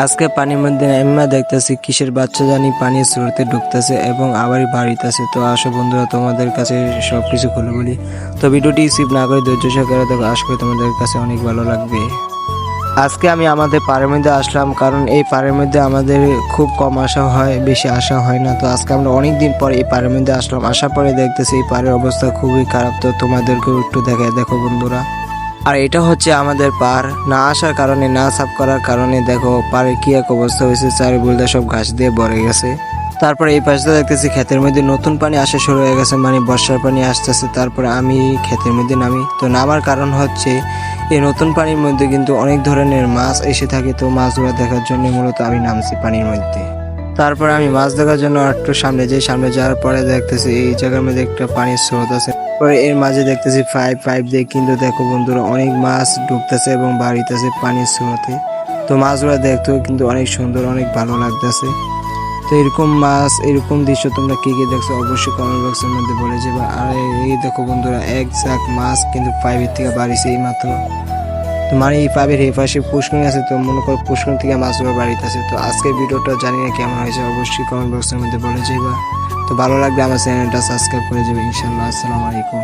আজকে পানির মধ্যে এম্মা দেখতেছি, কিসের বাচ্চা জানি পানির স্রোতে ঢুকতেছে এবং আবারই বাড়িতেছে। তো আসো বন্ধুরা, তোমাদের কাছে সব কিছু খুলে বলি। তো ভিডিওটি সিপ না করে ধৈর্য সহকারে দেখো, আশা করি তোমাদের কাছে অনেক ভালো লাগবে। আজকে আমি আমাদের পাড়ের মধ্যে আসলাম, কারণ এই পাড়ের মধ্যে আমাদের খুব কম আসা হয়, বেশি আসা হয় না। তো আজকে আমরা অনেক দিন পর এই পাড়ের মধ্যে আসলাম, আসার পরে দেখতেছি এই পাড়ের অবস্থা খুবই খারাপ। তো তোমাদেরকেও একটু দেখায় দেখো বন্ধুরা। আর এটা হচ্ছে আমাদের পার না আসার কারণে, না সাফ করার কারণে দেখো পাড়ের কি এক অবস্থা হয়েছে চারি চারিবুলটা সব ঘাস দিয়ে ভরে গেছে। তারপরে এই পাশে দেখতেছি ক্ষেতের মধ্যে নতুন পানি আসা শুরু হয়ে গেছে মানে বর্ষার পানি আসতেছে, তারপরে আমি ক্ষেতের মধ্যে নামি। তো নামার কারণ হচ্ছে, এই নতুন পানির মধ্যে কিন্তু অনেক ধরনের মাছ এসে থাকে, তো মাছগুলো দেখার জন্য মূলত আমি নামছি পানির মধ্যে। তারপরে আমি মাছ দেখার জন্য একটু সামনে যাই, সামনে যাওয়ার পরে দেখতেছি এই জায়গার মধ্যে একটা পানির স্রোত আছে। পরে এর মাঝে দেখতেছি পাইপ পাইপ দিয়ে কিন্তু দেখো বন্ধুরা অনেক মাছ ডুবতেছে এবং বাড়িতেছে পানির স্রোতে। তো মাছগুলো দেখতেও কিন্তু অনেক সুন্দর, অনেক ভালো লাগতেছে। তো এরকম মাছ, এরকম দৃশ্য তোমরা কি কি দেখছ অবশ্যই কমেন্ট বক্সের মধ্যে বলে যাবে। আর এই দেখো বন্ধুরা এক ঝাঁক মাছ কিন্তু পাইপের থেকে বাড়িছে এই মাত্র তো মানে এই পাবের এই পাশে পুষ্করণী আছে, তো মনে করো পুষ্করণী থেকে মাছ ধরার বাড়িতে আছে। তো আজকের ভিডিওটা জানি না কেমন হয়েছে, অবশ্যই কমেন্ট বক্সের মধ্যে বলে যাইবা। তো ভালো লাগলে আমার চ্যানেলটা সাবস্ক্রাইব করে যাবে ইনশাল্লাহ আসসালামু আলাইকুম।